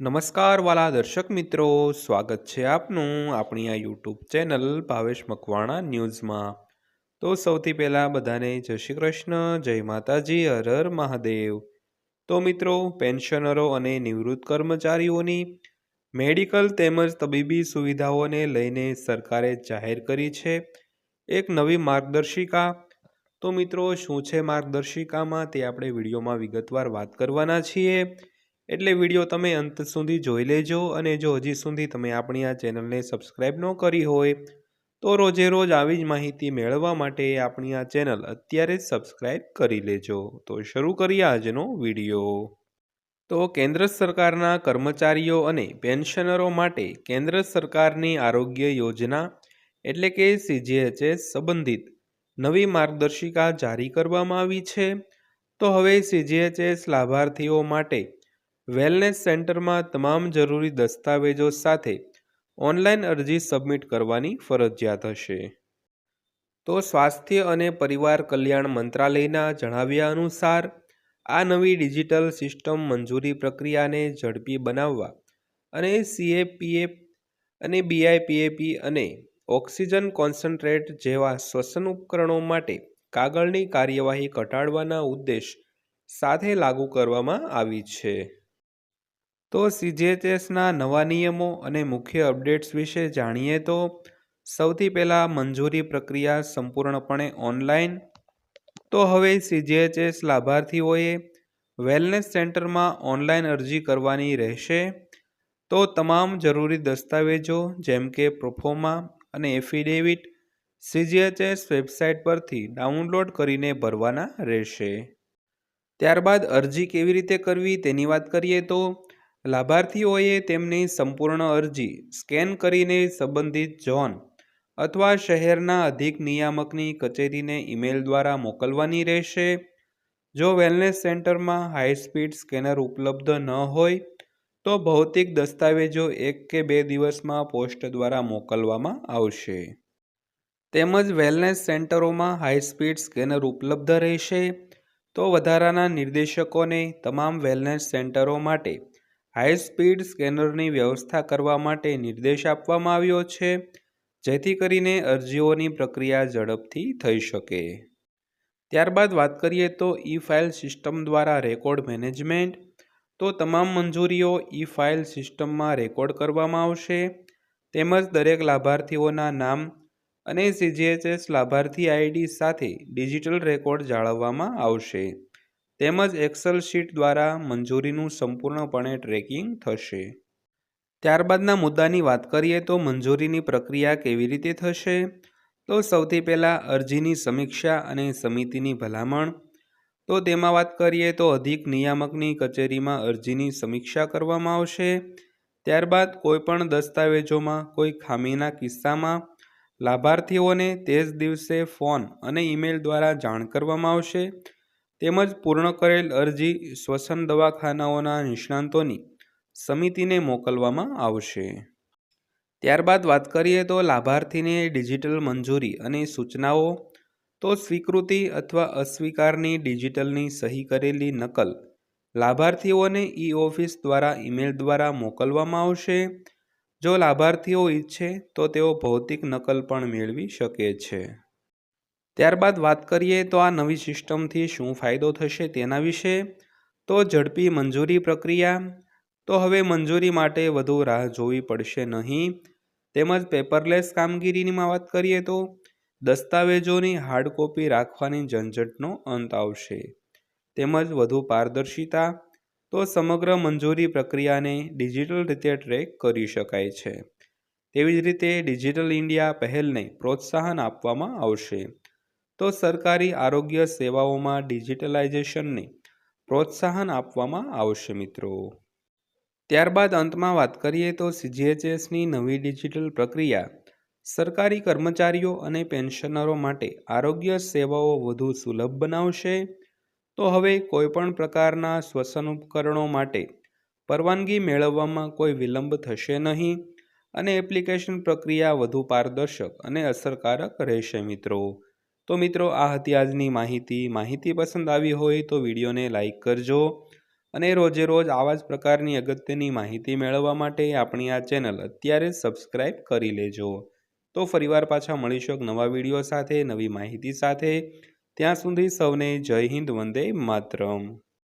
નમસ્કાર વાલા દર્શક મિત્રો, સ્વાગત છે આપનું આપણી આ યુટ્યુબ ચેનલ ભાવેશ મકવાણા ન્યૂઝમાં. તો સૌથી પહેલાં બધાને જય શ્રી કૃષ્ણ, જય માતાજી, હર હર મહાદેવ. તો મિત્રો, પેન્શનરો અને નિવૃત્ત કર્મચારીઓની મેડિકલ તેમજ તબીબી સુવિધાઓને લઈને સરકારે જાહેર કરી છે એક નવી માર્ગદર્શિકા. તો મિત્રો, શું છે માર્ગદર્શિકામાં તે આપણે વિડીયોમાં વિગતવાર વાત કરવાના છીએ. એટલે વીડિયો તમે અંત સુધી જોઈ લેજો અને જો હજી સુધી તમે આપણી આ ચેનલને સબસ્ક્રાઈબ ન કરી હોય, તો રોજે રોજ આવી જ માહિતી મેળવવા માટે આપણી આ ચેનલ અત્યારે જ સબસ્ક્રાઈબ કરી લેજો. તો શરૂ કરીએ આજનો વીડિયો. તો કેન્દ્ર સરકારના કર્મચારીઓ અને પેન્શનરો માટે કેન્દ્ર સરકારની આરોગ્ય યોજના એટલે કે સીજીએચએસ સંબંધિત નવી માર્ગદર્શિકા જારી કરવામાં આવી છે. તો હવે સીજીએચએસ લાભાર્થીઓ માટે વેલનેસ સેન્ટરમાં તમામ જરૂરી દસ્તાવેજો સાથે ઓનલાઈન અરજી સબમિટ કરવાની ફરજિયાત હશે. તો સ્વાસ્થ્ય અને પરિવાર કલ્યાણ મંત્રાલયના જણાવ્યા અનુસાર, આ નવી ડિજિટલ સિસ્ટમ મંજૂરી પ્રક્રિયાને ઝડપી બનાવવા અને સીએપીએફ અને બીઆઈપીએપી અને ઓક્સિજન કોન્સન્ટ્રેટ જેવા શ્વસન ઉપકરણો માટે કાગળની કાર્યવાહી ઘટાડવાના ઉદ્દેશ સાથે લાગુ કરવામાં આવી છે. તો સીજીએચએસના નવા નિયમો અને મુખ્ય અપડેટ્સ વિશે જાણીએ તો સૌથી પહેલાં મંજૂરી પ્રક્રિયા સંપૂર્ણપણે ઓનલાઈન. તો હવે સીજીએચએસ લાભાર્થીઓએ વેલનેસ સેન્ટરમાં ઓનલાઈન અરજી કરવાની રહેશે. તો તમામ જરૂરી દસ્તાવેજો જેમ કે પ્રોફોમા અને એફિડેવિટ સીજીએચએસ વેબસાઇટ પરથી ડાઉનલોડ કરીને ભરવાના રહેશે. ત્યારબાદ અરજી કેવી રીતે કરવી તેની વાત કરીએ તો લાભાર્થીઓએ તેમની સંપૂર્ણ અરજી સ્કેન કરીને સંબંધિત ઝોન અથવા શહેરના અધિક નિયામકની કચેરીને ઈમેલ દ્વારા મોકલવાની રહેશે. જો વેલનેસ સેન્ટરમાં હાઈ સ્પીડ સ્કેનર ઉપલબ્ધ ન હોય, તો ભૌતિક દસ્તાવેજો એક કે બે દિવસમાં પોસ્ટ દ્વારા મોકલવામાં આવશે. તેમજ વેલનેસ સેન્ટરોમાં હાઈ સ્પીડ સ્કેનર ઉપલબ્ધ રહેશે. તો વધારાના નિર્દેશકોને તમામ વેલનેસ સેન્ટરો માટે હાઈ સ્પીડ સ્કેનરની વ્યવસ્થા કરવા માટે નિર્દેશ આપવામાં આવ્યો છે, જેથી કરીને અરજીઓની પ્રક્રિયા ઝડપથી થઈ શકે. ત્યારબાદ વાત કરીએ તો ઈ ફાઇલ સિસ્ટમ દ્વારા રેકોર્ડ મેનેજમેન્ટ, તો તમામ મંજૂરીઓ ઈ ફાઇલ સિસ્ટમમાં રેકોર્ડ કરવામાં આવશે. તેમજ દરેક લાભાર્થીઓના નામ અને સીજીએચએસ લાભાર્થી આઈડી સાથે ડિજિટલ રેકોર્ડ જાળવવામાં આવશે. તેમજ એક્સેલ શીટ દ્વારા મંજૂરીનું સંપૂર્ણપણે ટ્રેકિંગ થશે. ત્યારબાદના મુદ્દાની વાત કરીએ તો મંજૂરીની પ્રક્રિયા કેવી રીતે થશે? તો સૌથી પહેલાં અરજીની સમીક્ષા અને સમિતિની ભલામણ. તો તેમાં વાત કરીએ તો અધિક નિયામકની કચેરીમાં અરજીની સમીક્ષા કરવામાં આવશે. ત્યારબાદ કોઈપણ દસ્તાવેજોમાં, કોઈ ખામીના કિસ્સામાં લાભાર્થીઓને તે જ દિવસે ફોન અને ઈમેલ દ્વારા જાણ કરવામાં આવશે. તેમજ પૂર્ણ કરેલ અરજી શ્વસન દવાખાનાઓના નિષ્ણાંતોની સમિતિને મોકલવામાં આવશે. ત્યારબાદ વાત કરીએ તો લાભાર્થીને ડિજિટલ મંજૂરી અને સૂચનાઓ, તો સ્વીકૃતિ અથવા અસ્વીકારની ડિજિટલની સહી કરેલી નકલ લાભાર્થીઓને ઈ ઓફિસ દ્વારા ઈમેલ દ્વારા મોકલવામાં આવશે. જો લાભાર્થીઓ ઈચ્છે તો તેઓ ભૌતિક નકલ પણ મેળવી શકે છે. ત્યારબાદ વાત કરીએ તો આ નવી સિસ્ટમથી શું ફાયદો થશે તેના વિશે. તો ઝડપી મંજૂરી પ્રક્રિયા. તો હવે મંજૂરી માટે વધુ રાહ જોવી પડશે નહીં. તેમજ પેપરલેસ કામગીરીમાં વાત કરીએ તો દસ્તાવેજોની હાર્ડ કોપી રાખવાની ઝંઝટનો અંત આવશે. તેમજ વધુ પારદર્શિતા. તો સમગ્ર મંજૂરી પ્રક્રિયાને ડિજિટલ રીતે ટ્રેક કરી શકાય છે. તેવી જ રીતે ડિજિટલ ઇન્ડિયા પહેલને પ્રોત્સાહન આપવામાં આવશે. તો સરકારી આરોગ્ય સેવાઓમાં ડિજિટલાઇઝેશનને પ્રોત્સાહન આપવામાં આવશે મિત્રો. ત્યારબાદ અંતમાં વાત કરીએ તો સીજીએચએસની નવી ડિજિટલ પ્રક્રિયા. સરકારી કર્મચારીઓ અને પેન્શનરો માટે આરોગ્ય સેવાઓ વધુ સુલભ બનાવશે. તો હવે કોઈપણ પ્રકારના શ્વસન ઉપકરણો માટે પરવાનગી મેળવવામાં કોઈ વિલંબ થશે નહીં અને એપ્લિકેશન પ્રક્રિયા વધુ પારદર્શક અને અસરકારક રહેશે મિત્રો. તો મિત્રો, આ હતી આજની માહિતી. માહિતી પસંદ આવી હોય તો વિડીયોને લાઇક કરજો અને રોજે રોજ આવા જ પ્રકારની અગત્યની માહિતી મેળવવા માટે આપણી આ ચેનલ અત્યારે સબસ્ક્રાઈબ કરી લેજો. તો ફરીવાર પાછા મળીશું એક નવા વીડિયો સાથે, નવી માહિતી સાથે. ત્યાં સુધી સૌને જય હિન્દ, વંદે માતરમ.